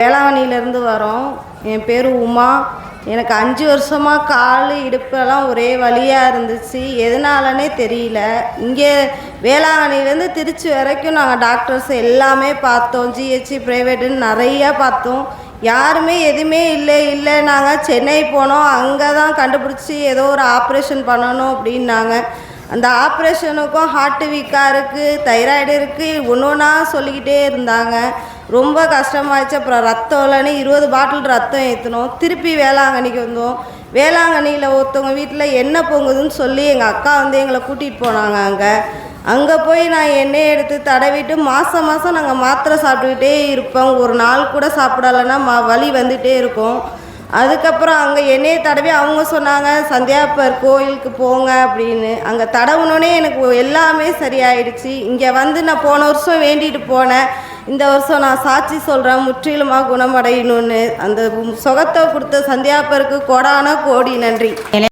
வேளாங்கண்ணியிலேருந்து வரோம். என் பேர் உமா. எனக்கு அஞ்சு வருஷமாக கால் இடுப்பெல்லாம் ஒரே வழியாக இருந்துச்சு. எதனாலனே தெரியல. இங்கே வேளாங்கண்ணிலேருந்து திருச்சி வரைக்கும் நாங்கள் டாக்டர்ஸ் எல்லாமே பார்த்தோம். ஜிஹெச்சி ப்ரைவேட்டுன்னு நிறையா பார்த்தோம். யாருமே எதுவுமே இல்லை இல்லை. நாங்கள் சென்னை போனோம். அங்கே தான் கண்டுபிடிச்சி ஏதோ ஒரு ஆப்ரேஷன் பண்ணணும் அப்படின்னாங்க. அந்த ஆப்ரேஷனுக்கும் ஹார்ட் வீக்காக இருக்குது தைராய்டு இருக்குது ஒன்று ஒன்றா சொல்லிக்கிட்டே இருந்தாங்க. ரொம்ப கஷ்டமாயிடுச்சு. அப்புறம் ரத்தம் இல்லைன்னு இருபது பாட்டில் ரத்தம் ஏற்றினோம் திருப்பி வேளாங்கண்ணிக்கு வந்தோம். வேளாங்கண்ணியில் ஒருத்தவங்க வீட்டில் என்ன பொங்குதுன்னு சொல்லி எங்கள் அக்கா வந்து எங்களை கூட்டிகிட்டு போனாங்க அங்கே. அங்கே போய் நான் எண்ணெய் எடுத்து தடவிட்டு மாதம் மாதம் நாங்கள் மாத்திரை சாப்பிட்டுக்கிட்டே இருப்போம். ஒரு நாள் கூட சாப்பிடலைன்னா மா வலி வந்துகிட்டே இருக்கும். அதுக்கப்புறம் அங்கே எண்ணெயை தடவி அவங்க சொன்னாங்க சந்தியாப்பர் கோயிலுக்கு போங்க அப்படின்னு. அங்கே தடவுனோடனே எனக்கு எல்லாமே சரியாயிடுச்சு. இங்கே வந்து நான் போன வருஷம் வேண்டிட்டு போனேன். இந்த வருஷம் நான் சாட்சி சொல்கிறேன் முற்றிலுமாக குணமடையணும்னு. அந்த சுகத்தை கொடுத்த சந்தியாப்பருக்கு கோடான கோடி. நன்றி.